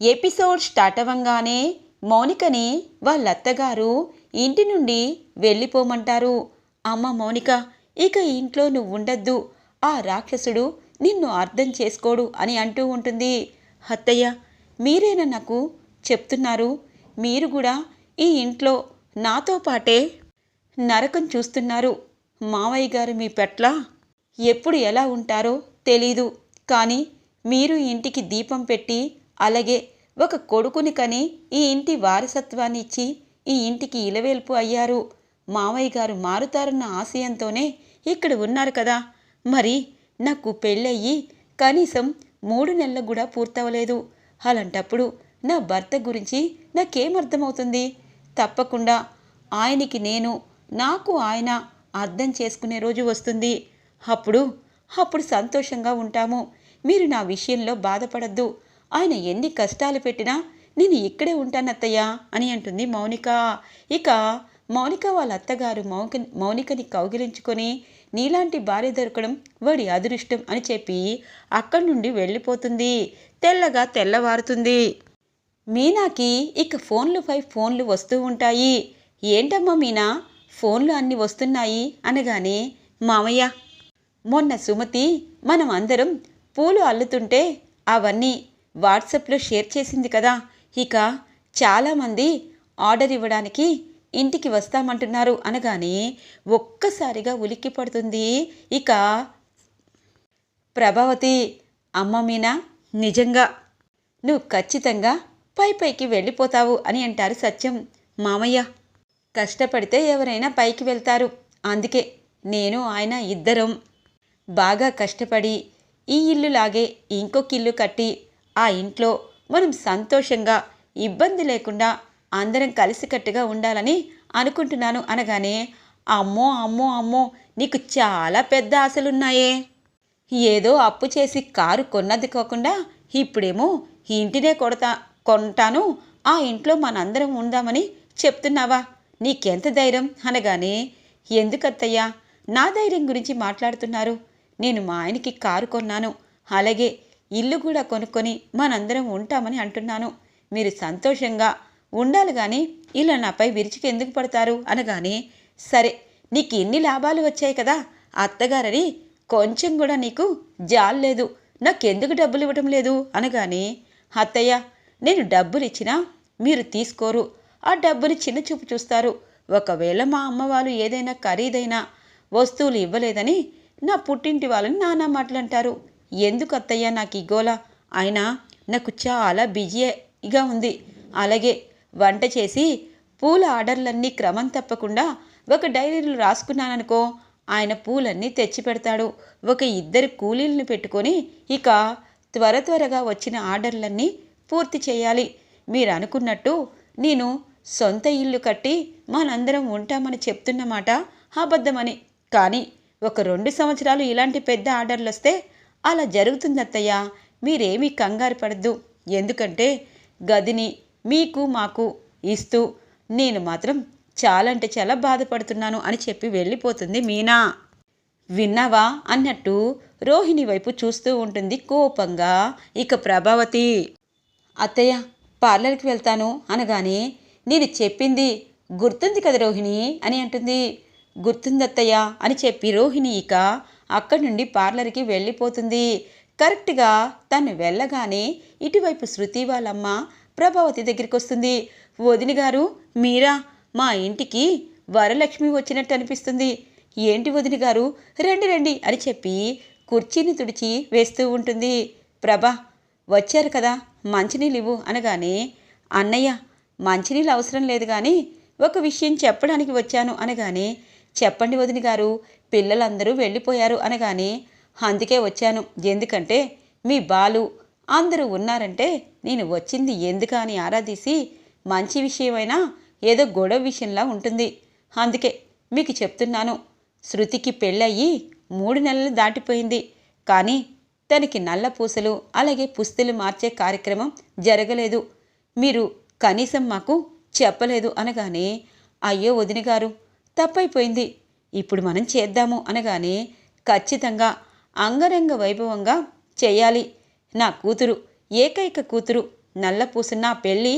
Episode start అవ్వంగానే మౌనికని వాళ్ళ అత్తగారు ఇంటి నుండి వెళ్ళిపోమంటారు. అమ్మ మౌనిక ఇక ఇంట్లో నువ్వు ఉండద్దు ఆ రాక్షసుడు నిన్ను అర్థం చేసుకోడు అని అంటూ ఉంటుంది. అత్తయ్య మీరేనా నాకు చెప్తున్నారు? మీరు కూడా ఈ ఇంట్లో నాతో పాటే నరకం చూస్తున్నారు. మావయ్య గారు మీ పట్ల ఎప్పుడు ఎలా ఉంటారో తెలీదు. కానీ మీరు ఇంటికి దీపం పెట్టి అలాగే ఒక కొడుకుని కని ఈ ఇంటి వారసత్వాన్ని ఇచ్చి ఈ ఇంటికి ఇలవేల్పు అయ్యారు. మావయ్య గారు మారుతారన్న ఆశయంతోనే ఇక్కడ ఉన్నారు కదా. మరి నాకు పెళ్ళయ్యి కనీసం మూడు నెలలు కూడా పూర్తవలేదు. అలాంటప్పుడు నా భర్త గురించి నాకేం అర్థమవుతుంది తప్పకుండా ఆయనకి నేను నాకు ఆయన అర్థం చేసుకునే రోజు వస్తుంది. అప్పుడు అప్పుడు సంతోషంగా ఉంటాము. మీరు నా విషయంలో బాధపడద్దు. ఆయన ఎన్ని కష్టాలు పెట్టినా నేను ఇక్కడే ఉంటానత్తయ్యా అని అంటుంది మౌనిక. ఇక మౌనిక వాళ్ళ అత్తగారు మౌక మౌనికని కౌగిలించుకొని నీలాంటి భార్య దొరకడం వాడి అదృష్టం అని చెప్పి అక్కడి నుండి వెళ్ళిపోతుంది. తెల్లగా తెల్లవారుతుంది. మీనాకి ఇక ఫోన్లు పై ఫోన్లు వస్తూ ఉంటాయి. ఏంటమ్మా మీనా? ఫోన్లు అన్నీ వస్తున్నాయి అనగానే మామయ్య! మొన్న సుమతి మనం అందరం పూలు అల్లుతుంటే అవన్నీ వాట్సాప్లో షేర్ చేసింది కదా. ఇక చాలామంది ఆర్డర్ ఇవ్వడానికి ఇంటికి వస్తామంటున్నారు అనగానే ఒక్కసారిగా ఉలిక్కి పడుతుంది. ఇక ప్రభావతి అమ్మ మీనా నిజంగా నువ్వు ఖచ్చితంగా పై పైకి వెళ్ళిపోతావు అని అంటారు సత్యం. మామయ్య కష్టపడితే ఎవరైనా పైకి వెళ్తారు. అందుకే నేను ఆయన ఇద్దరం బాగా కష్టపడి ఈ ఇల్లు లాగే ఇంకొక ఇల్లు కట్టి ఆ ఇంట్లో మనం సంతోషంగా ఇబ్బంది లేకుండా అందరం కలిసికట్టుగా ఉండాలని అనుకుంటున్నాను అనగానే అమ్మో అమ్మో అమ్మో నీకు చాలా పెద్ద ఆశలున్నాయే. ఏదో అప్పు చేసి కారు కొన్నది కాకుండా ఇప్పుడేమో ఇంటినే కొడతా కొంటాను ఆ ఇంట్లో మనందరం ఉందామని చెప్తున్నావా? నీకెంత ధైర్యం? అనగానే ఎందుకత్తయ్యా? నా ధైర్యం గురించి మాట్లాడుతున్నారు. నేను మా ఆయనకి కారు కొన్నాను. అలాగే ఇల్లు కూడా కొనుక్కొని మనందరం ఉంటామని అంటున్నాను. మీరు సంతోషంగా ఉండాలి కానీ ఇలా నాపై విరిచికి ఎందుకు పడతారు అనగానే సరే నీకు ఎన్ని లాభాలు వచ్చాయి కదా అత్తగారని కొంచెం కూడా నీకు జాలేదు నాకెందుకు డబ్బులు ఇవ్వటం లేదు అనగానే అత్తయ్య నేను డబ్బులు ఇచ్చినా మీరు తీసుకోరు. ఆ డబ్బుని చిన్న చూపు చూస్తారు. ఒకవేళ మా అమ్మ వాళ్ళు ఏదైనా ఖరీదైన వస్తువులు ఇవ్వలేదని నా పుట్టింటి వాళ్ళని నానా మాటలంటారు. ఎందుకు అత్తయ్య నాకు ఇగోలా ఆయన నాకు చాలా బిజీగా ఉంది. అలాగే వంట చేసి పూల ఆర్డర్లన్నీ క్రమం తప్పకుండా ఒక డైరీలో రాసుకున్నాననుకో ఆయన పూలన్నీ తెచ్చి పెడతాడు ఒక ఇద్దరు కూలీలను పెట్టుకొని ఇక త్వర త్వరగా వచ్చిన ఆర్డర్లన్నీ పూర్తి చేయాలి. మీరు అనుకున్నట్టు నేను సొంత ఇల్లు కట్టి మనందరం ఉంటామని చెప్తున్నమాట అబద్ధమని. కానీ ఒక రెండు సంవత్సరాలు ఇలాంటి పెద్ద ఆర్డర్లు వస్తే అలా జరుగుతుంది అత్తయ్య. మీరేమీ కంగారు పడద్దు. ఎందుకంటే గదిని మీకు మాకు ఇస్తూ నేను మాత్రం చాలా అంటే చాలా బాధపడుతున్నాను అని చెప్పి వెళ్ళిపోతుంది మీనా. విన్నావా అన్నట్టు రోహిణి వైపు చూస్తూ ఉంటుంది కోపంగా ఇక ప్రభావతి. అత్తయ్య పార్లర్కి వెళ్తాను అనగానే నేను చెప్పింది గుర్తుంది కదా రోహిణి అని అంటుంది. గుర్తుందత్తయ్య అని చెప్పి రోహిణి ఇక అక్కడి నుండి పార్లర్కి వెళ్ళిపోతుంది. కరెక్ట్గా తను వెళ్ళగానే ఇటువైపు శృతి వాళ్ళమ్మ ప్రభావతి దగ్గరికి వస్తుంది వదిన గారు మీరా మా ఇంటికి వరలక్ష్మి వచ్చినట్టు అనిపిస్తుంది. ఏంటి వదిన గారు? రండి రండి అని చెప్పి కుర్చీని తుడిచి వేస్తూ ఉంటుంది. ప్రభా వచ్చారు కదా మంచినీళ్ళు ఇవ్వు అనగానే అన్నయ్య మంచినీళ్ళు అవసరం లేదు కానీ ఒక విషయం చెప్పడానికి వచ్చాను అనగానే చెప్పండి వదిన గారు పిల్లలందరూ వెళ్ళిపోయారు అనగానే అందుకే వచ్చాను. ఎందుకంటే మీ బాలు అందరూ ఉన్నారంటే నేను వచ్చింది ఎందుకా అని ఆరాధీసి మంచి విషయమైనా ఏదో గొడవ విషయంలా ఉంటుంది. అందుకే మీకు చెప్తున్నాను. శృతికి పెళ్ళయి మూడు నెలలు దాటిపోయింది. కానీ తనకి నల్ల పూసలు అలాగే పుస్తులు మార్చే కార్యక్రమం జరగలేదు. మీరు కనీసం మాకు చెప్పలేదు అనగానే అయ్యో వదిన గారు తప్పైపోయింది. ఇప్పుడు మనం చేద్దాము అనగానే ఖచ్చితంగా అంగరంగ వైభవంగా చేయాలి. నా కూతురు ఏకైక కూతురు నల్లపూస నా పెళ్ళి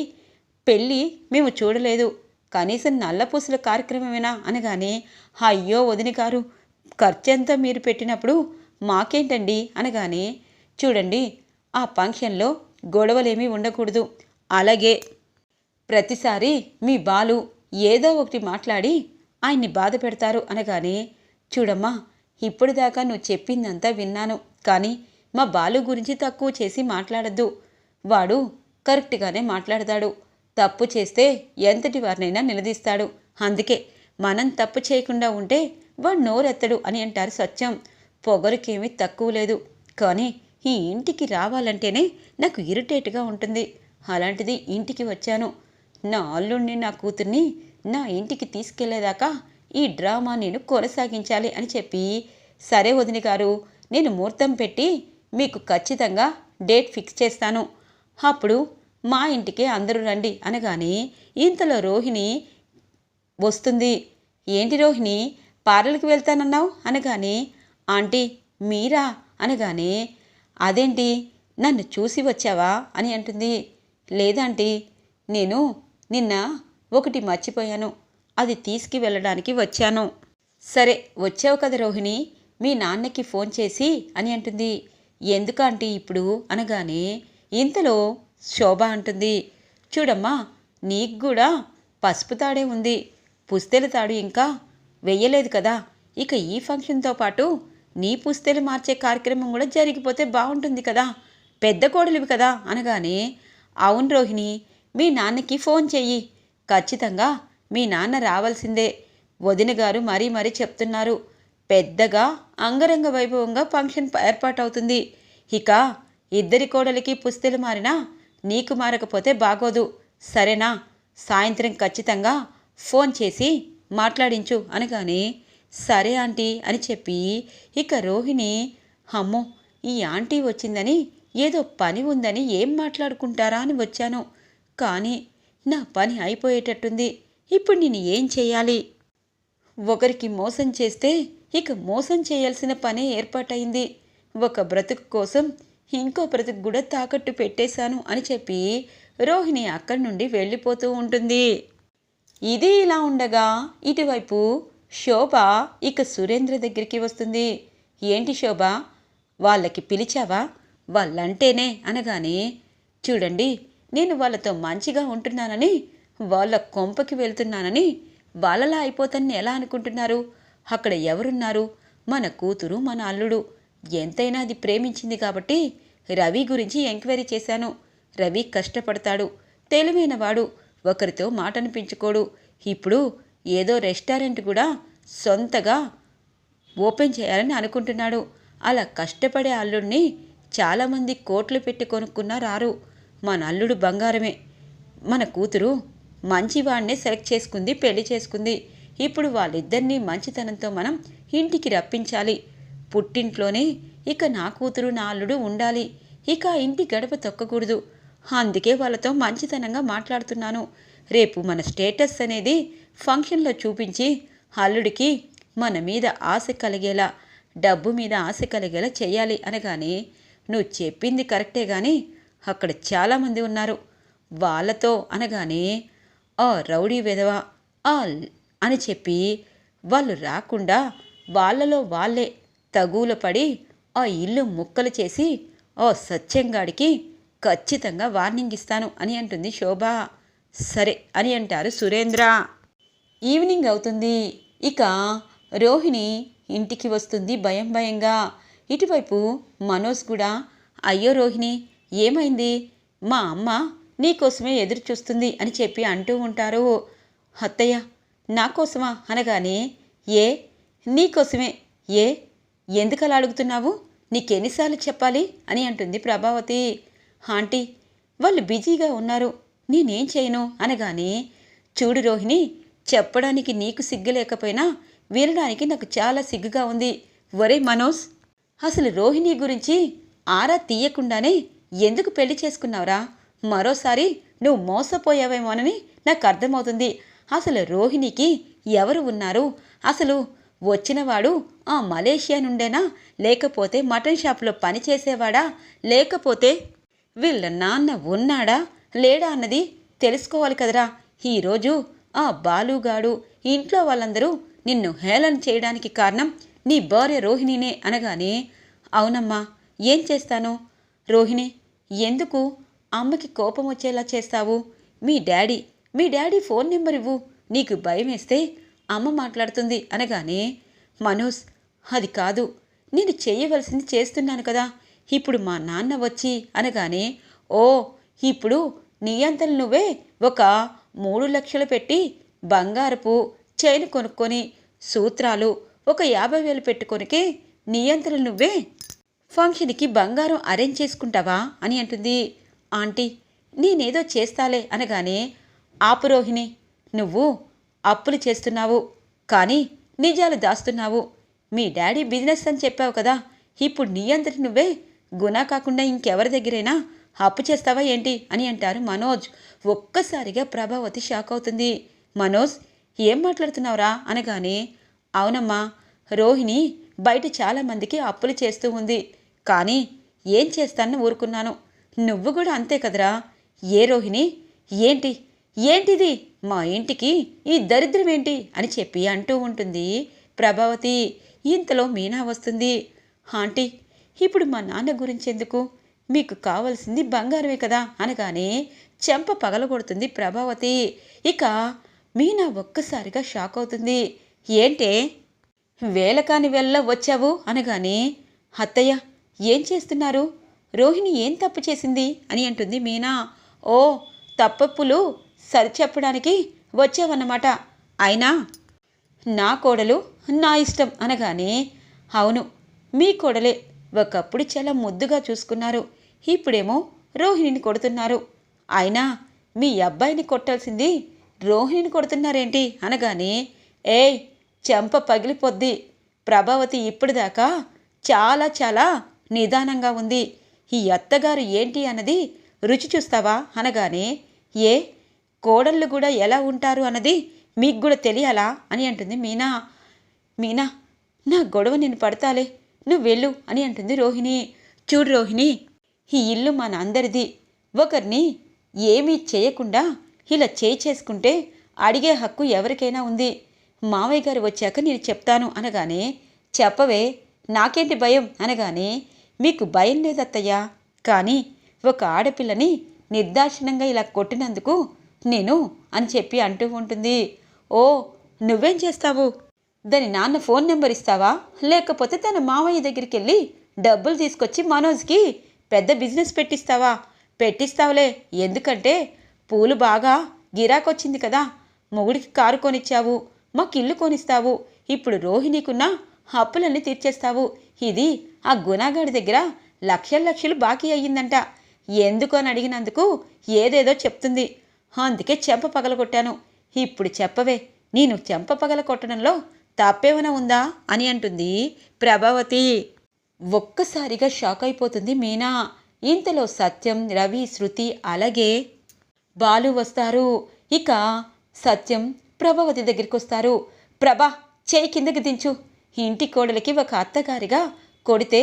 పెళ్ళి మేము చూడలేదు. కనీసం నల్లపూసల కార్యక్రమమేనా అనగానే అయ్యో వదిన గారు ఖర్చంతా మీరు పెట్టినప్పుడు మాకేంటండి అనగానే చూడండి ఆ ఫంక్షన్లో గొడవలేమీ ఉండకూడదు. అలాగే ప్రతిసారి మీ బాలు ఏదో ఒకటి మాట్లాడి ఆయన్ని బాధ పెడతారు అనగానే చూడమ్మా ఇప్పటిదాకా నువ్వు చెప్పిందంతా విన్నాను కానీ మా బాలు గురించి తక్కువ చేసి మాట్లాడద్దు. వాడు కరెక్ట్గానే మాట్లాడతాడు. తప్పు చేస్తే ఎంతటి వారినైనా నిలదీస్తాడు. అందుకే మనం తప్పు చేయకుండా ఉంటే వాడు నోరెత్తడు అని అంటారు సత్యం. పొగరుకేమీ తక్కువ లేదు. కానీ ఈ ఇంటికి రావాలంటేనే నాకు ఇరిటేట్గా ఉంటుంది. అలాంటిది ఇంటికి వచ్చాను. నా అల్లుడిని నా కూతుర్ని నా ఇంటికి తీసుకెళ్ళేదాకా ఈ డ్రామా నేను కొనసాగించాలి అని చెప్పి. సరే వదిన గారు నేను ముహూర్తం పెట్టి మీకు ఖచ్చితంగా డేట్ ఫిక్స్ చేస్తాను. అప్పుడు మా ఇంటికి అందరూ రండి అనగానే ఇంతలో రోహిణి వస్తుంది. ఏంటి రోహిణి పార్లర్కి వెళ్తానన్నావు? అనగానే ఆంటీ మీరా? అనగానే అదేంటి నన్ను చూసి వచ్చావా? అని అంటుంది. లేదంటీ నేను నిన్న ఒకటి మర్చిపోయాను. అది తీసుకు వెళ్ళడానికి వచ్చాను. సరే వచ్చావు కదా రోహిణి. మీ నాన్నకి ఫోన్ చేసి అని అంటుంది. ఎందుకంటే ఇప్పుడు? అనగానే ఇంతలో శోభ అంటుంది. చూడమ్మా నీకు కూడా పసుపు తాడే ఉంది. పుస్తెల తాడు ఇంకా వెయ్యలేదు కదా. ఇక ఈ ఫంక్షన్తో పాటు నీ పుస్తెలు మార్చే కార్యక్రమం కూడా జరిగిపోతే బాగుంటుంది కదా. పెద్ద కోడలివి కదా. అనగానే అవును రోహిణి మీ నాన్నకి ఫోన్ చెయ్యి. ఖచ్చితంగా మీ నాన్న రావాల్సిందే. వదిన గారు మరీ మరీ చెప్తున్నారు. పెద్దగా అంగరంగ వైభవంగా ఫంక్షన్ ఏర్పాటవుతుంది. ఇక ఇద్దరి కోడలికి పుస్తెలు మారినా నీకు మారకపోతే బాగోదు. సరేనా? సాయంత్రం ఖచ్చితంగా ఫోన్ చేసి మాట్లాడించు అనగానే సరే ఆంటీ అని చెప్పి ఇక రోహిణి అమ్మో ఈ ఆంటీ వచ్చిందని ఏదో పని ఉందని ఏం మాట్లాడుకుంటారా అని వచ్చాను. కానీ నా పని అయిపోయేటట్టుంది. ఇప్పుడు నేను ఏం చేయాలి? ఒకరికి మోసం చేస్తే ఇక మోసం చేయాల్సిన పనే ఏర్పాటైంది. ఒక బ్రతుకు కోసం ఇంకో బ్రతుకు కూడా తాకట్టు పెట్టేశాను అని చెప్పి రోహిణి అక్కడి నుండి వెళ్ళిపోతూ ఉంటుంది. ఇది ఇలా ఉండగా ఇటువైపు శోభ ఇక సురేంద్ర దగ్గరికి వస్తుంది. ఏంటి శోభ? వాళ్ళకి పిలిచావా? వాళ్ళంటేనే అనగానే చూడండి నేను వాళ్ళతో మంచిగా ఉంటున్నానని వాళ్ళ కొంపకి వెళ్తున్నానని వాళ్ళలా అయిపోతానని ఎలా అనుకుంటున్నారు? అక్కడ ఎవరున్నారు? మన కూతురు మన అల్లుడు. ఎంతైనా అది ప్రేమించింది కాబట్టి రవి గురించి ఎంక్వైరీ చేశాను. రవి కష్టపడతాడు. తెలివైనవాడు. ఒకరితో మాట అనిపించుకోడు ఇప్పుడు ఏదో రెస్టారెంట్ కూడా సొంతగా ఓపెన్ చేయాలని అనుకుంటున్నాడు. అలా కష్టపడే అల్లుడిని చాలామంది కోట్లు పెట్టి కొనుక్కున్న రారు. మన అల్లుడు బంగారమే. మన కూతురు మంచివాడినే సెలెక్ట్ చేసుకుంది పెళ్ళి చేసుకుంది. ఇప్పుడు వాళ్ళిద్దరినీ మంచితనంతో మనం ఇంటికి రప్పించాలి. పుట్టింట్లోనే ఇక నా కూతురు నా అల్లుడు ఉండాలి. ఇక ఇంటి గడప తొక్కకూడదు. అందుకే వాళ్ళతో మంచితనంగా మాట్లాడుతున్నాను. రేపు మన స్టేటస్ అనేది ఫంక్షన్లో చూపించి అల్లుడికి మన మీద ఆశ కలిగేలా డబ్బు మీద ఆశ కలిగేలా చేయాలి అనగానే నువ్వు చెప్పింది కరెక్టే కానీ అక్కడ చాలామంది ఉన్నారు. వాళ్ళతో అనగానే ఆ రౌడీ విధవ ఆ అని చెప్పి వాళ్ళు రాకుండా వాళ్ళలో వాళ్ళే తగులు పడి ఆ ఇల్లు ముక్కలు చేసి ఓ సత్యంగాడికి ఖచ్చితంగా వార్నింగ్ ఇస్తాను అని అంటుంది శోభ. సరే అని అంటారు సురేంద్ర. ఈవినింగ్ అవుతుంది. ఇక రోహిణి ఇంటికి వస్తుంది భయం భయంగా. ఇటువైపు మనోజ్ కూడా అయ్యో రోహిణి ఏమైంది? మా అమ్మ నీకోసమే ఎదురు చూస్తుంది అని చెప్పి అంటూ ఉంటారు. అత్తయ్య నా కోసమా అనగానే ఏ నీకోసమే ఏ ఎందుకలా అడుగుతున్నావు? నీకెన్నిసార్లు చెప్పాలి అని అంటుంది ప్రభావతి. ఆంటీ వాళ్ళు బిజీగా ఉన్నారు నేనేం చేయను అనగానే చూడు రోహిణి చెప్పడానికి నీకు సిగ్గు లేకపోయినా వినడానికి నాకు చాలా సిగ్గుగా ఉంది. ఒరే మనోజ్ అసలు రోహిణి గురించి ఆరా తీయకుండానే ఎందుకు పెళ్ళి చేసుకున్నావురా? మరోసారి నువ్వు మోసపోయావేమోనని నాకు అర్థమవుతుంది. అసలు రోహిణికి ఎవరు ఉన్నారు? అసలు వచ్చినవాడు ఆ మలేషియా నుండేనా? లేకపోతే మటన్ షాప్లో పని చేసేవాడా? లేకపోతే వీళ్ళ నాన్న ఉన్నాడా? లేడా అన్నది తెలుసుకోవాలి కదరా. ఈరోజు ఆ బాలుగాడు ఇంట్లో వాళ్ళందరూ నిన్ను హేళన చేయడానికి కారణం నీ భార్య రోహిణినే అనగానే అవునమ్మా ఏం చేస్తాను? రోహిణి ఎందుకు అమ్మకి కోపం వచ్చేలా చేస్తావు? మీ డాడీ మీ డాడీ ఫోన్ నెంబర్ ఇవ్వు. నీకు భయం వేస్తే అమ్మ మాట్లాడుతుంది అనగానే మనోజ్ అది కాదు. నేను చేయవలసింది చేస్తున్నాను కదా. ఇప్పుడు మా నాన్న వచ్చి అనగానే ఓ ఇప్పుడు నీ అంతలు నువ్వే ఒక మూడు లక్షలు పెట్టి బంగారపు చైన్ కొనుక్కొని సూత్రాలు ఒక యాభై వేలు పెట్టుకొనికే నీ అంతలు నువ్వే ఫంక్షన్కి బంగారం అరేంజ్ చేసుకుంటావా అని అంటుంది. ఆంటీ నేనేదో చేస్తాలే అనగానే ఆపురోహిణి నువ్వు అప్పులు చేస్తున్నావు కానీ నిజాలు దాస్తున్నావు. మీ డాడీ బిజినెస్ అని చెప్పావు కదా ఇప్పుడు నీ అందరి నువ్వే గుణా కాకుండా ఇంకెవరి దగ్గరైనా అప్పు చేస్తావా ఏంటి? అని అంటారు మనోజ్. ఒక్కసారిగా ప్రభావతి షాక్ అవుతుంది. మనోజ్ ఏం మాట్లాడుతున్నావురా? అనగానే అవునమ్మా రోహిణి బయట చాలామందికి అప్పులు చేస్తూ ఉంది. కానీ ఏం చేస్తానని ఊరుకున్నాను. నువ్వు కూడా అంతే కదరా. ఏ రోహిణి? ఏంటి? ఏంటిది? మా ఇంటికి ఈ దరిద్రం ఏంటి? అని చెప్పి అంటూ ఉంటుంది ప్రభావతి. ఇంతలో మీనా వస్తుంది. ఆంటీ ఇప్పుడు మా నాన్న గురించి ఎందుకు? మీకు కావలసింది బంగారమే కదా? అనగానే చెంప పగలగొడుతుంది ప్రభావతి. ఇక మీనా ఒక్కసారిగా షాక్ అవుతుంది. ఏంటే? వేలకాని వెళ్ళ వచ్చావు అనగానే అత్తయ్య ఏం చేస్తున్నారు? రోహిణి ఏం తప్పు చేసింది? అని అంటుంది మీనా. ఓ తప్పప్పులు సరిచెప్పడానికి వచ్చావన్నమాట. అయినా నా కోడలు నా ఇష్టం అనగానే అవును మీ కోడలే. ఒకప్పుడు చాలా ముద్దుగా చూసుకున్నారు. ఇప్పుడేమో రోహిణిని కొడుతున్నారు. అయినా మీ అబ్బాయిని కొట్టాల్సింది రోహిణిని కొడుతున్నారేంటి? అనగానే ఏయ్ చెంప పగిలిపోద్ది. ప్రభావతి ఇప్పటిదాకా చాలా చాలా నిదానంగా ఉంది. ఈ అత్తగారు ఏంటి అన్నది రుచి చూస్తావా అనగానే ఏ? కోడళ్ళు కూడా ఎలా ఉంటారు అన్నది మీకు కూడా తెలియాలా అని అంటుంది మీనా. మీనా నా గొడవ నేను పడతాలే. నువ్వు వెళ్ళు అని అంటుంది రోహిణి. చూడు రోహిణి ఈ ఇల్లు మన అందరిది ఒకరిని ఏమీ చేయకుండా ఇలా చేయి చేసుకుంటే అడిగే హక్కు ఎవరికైనా ఉంది. మావయ్య గారు వచ్చాక నేను చెప్తాను అనగానే చెప్పవే నాకేంటి భయం అనగానే మీకు భయం లేదత్తయ్యా. కానీ ఒక ఆడపిల్లని నిర్దాక్షిణంగా ఇలా కొట్టినందుకు నేను అని చెప్పి అంటూ ఉంటుంది. ఓ నువ్వేం చేస్తావు? దాని నాన్న ఫోన్ నెంబర్ ఇస్తావా? లేకపోతే తన మావయ్య దగ్గరికి వెళ్ళి డబ్బులు తీసుకొచ్చి మనోజ్కి పెద్ద బిజినెస్ పెట్టిస్తావా? పెట్టిస్తావులే. ఎందుకంటే పూలు బాగా గిరాకొచ్చింది కదా. మొగుడికి కారు కొనిచ్చావు. మాకు ఇల్లు కొనిస్తావు. ఇప్పుడు రోహిణికున్న అప్పులన్నీ తీర్చేస్తావు. ఇది ఆ గుణాగాడి దగ్గర లక్షల లక్షలు బాకీ అయ్యిందంట. ఎందుకు అని అడిగినందుకు ఏదేదో చెప్తుంది. అందుకే చెంప పగలగొట్టాను. ఇప్పుడు చెప్పవే నేను చెంప పగల కొట్టడంలో తప్పేమైనా ఉందా అని అంటుంది ప్రభావతి. ఒక్కసారిగా షాక్ అయిపోతుంది మీనా. ఇంతలో సత్యం రవి శృతి అలాగే బాలు వస్తారు. ఇక సత్యం ప్రభావతి దగ్గరికి వస్తారు ప్రభా చేయి కిందకి దించు. ఇంటి కోడలికి ఒక అత్తగారిగా కొడితే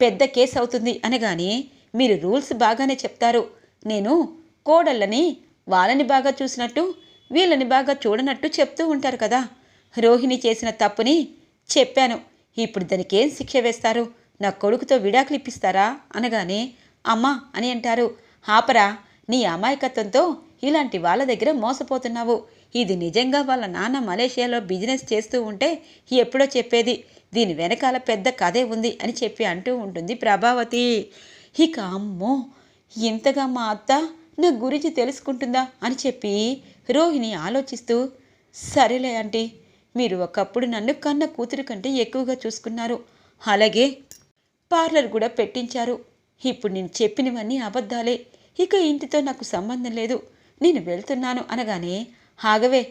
పెద్ద కేసు అవుతుంది అనగానే మీరు రూల్స్ బాగానే చెప్తారు. నేను కోడళ్ళని వాళ్ళని బాగా చూసినట్టు వీళ్ళని బాగా చూడనట్టు చెప్తూ ఉంటారు కదా. రోహిణి చేసిన తప్పుని చెప్పాను. ఇప్పుడు దానికి ఏం శిక్ష వేస్తారు? నా కొడుకుతో విడాకులు ఇప్పిస్తారా? అనగానే అమ్మా అని అంటారు. ఆపరా నీ అమాయకత్వంతో ఇలాంటి వాళ్ళ దగ్గర మోసపోతున్నావు. ఇది నిజంగా వాళ్ళ నాన్న మలేషియాలో బిజినెస్ చేస్తూ ఉంటే ఎప్పుడో చెప్పేది దీని వెనకాల పెద్ద కథే ఉంది అని చెప్పి అంటూ ఉంటుంది ప్రభావతి. ఇక అమ్మో ఇంతగా మా అత్త నా గురించి తెలుసుకుంటుందా? అని చెప్పి రోహిణి ఆలోచిస్తూ సరేలే ఆంటీ మీరు ఒకప్పుడు నన్ను కన్న కూతురు కంటే ఎక్కువగా చూసుకున్నారు. అలాగే పార్లర్ కూడా పెట్టించారు. ఇప్పుడు నేను చెప్పినవన్నీ అబద్ధాలే. ఇక ఇంటితో నాకు సంబంధం లేదు. నేను వెళ్తున్నాను అనగానే ఆగవే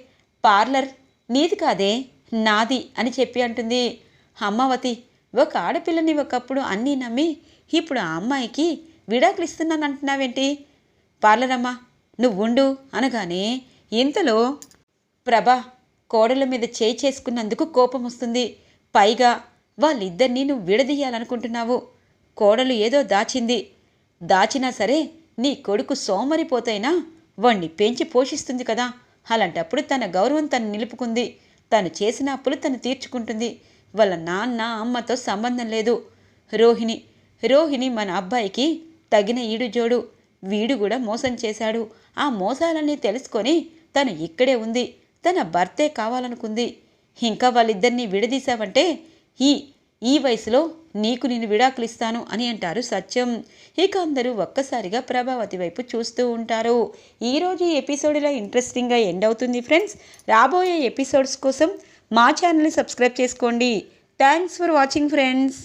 పార్లర్ నీది కాదే నాది అని చెప్పి అంటుంది. అమ్మవతి ఒక ఆడపిల్లని ఒకప్పుడు అన్నీ నమ్మి ఇప్పుడు ఆ అమ్మాయికి విడాకులు ఇస్తున్నాను అంటున్నావేంటి పార్లర్ అమ్మా నువ్వు ఉండు అనగానే ఇంతలో ప్రభా కోడల మీద చేయి చేసుకున్నందుకు కోపం వస్తుంది. పైగా వాళ్ళిద్దరినీ నువ్వు విడదీయాలనుకుంటున్నావు. కోడలు ఏదో దాచింది. దాచినా సరే నీ కొడుకు సోమరిపోతైనా వాణ్ణి పెంచి పోషిస్తుంది కదా. అలాంటప్పుడు తన గౌరవం తను నిలుపుకుంది. తను చేసిన అప్పులు తను తీర్చుకుంటుంది. వాళ్ళ నాన్న అమ్మతో సంబంధం లేదు. రోహిణి రోహిణి మన అబ్బాయికి తగిన ఈడు జోడు వీడు కూడా మోసం చేశాడు. ఆ మోసాలన్నీ తెలుసుకొని తను ఇక్కడే ఉంది. తన భర్తే కావాలనుకుంది. ఇంకా వాళ్ళిద్దరినీ విడదీశావంటే ఈ ఈ వయసులో నీకు నేను విడాకులు ఇస్తాను అని అంటారు సత్యం. ఇక అందరూ ఒక్కసారిగా ప్రభావతి వైపు చూస్తూ ఉంటారు. ఈరోజు ఈ ఎపిసోడ్ ఇలా ఇంట్రెస్టింగ్గా ఎండ్ అవుతుంది ఫ్రెండ్స్ రాబోయే ఎపిసోడ్స్ కోసం మా ఛానల్ని సబ్స్క్రైబ్ చేసుకోండి. Thanks for watching friends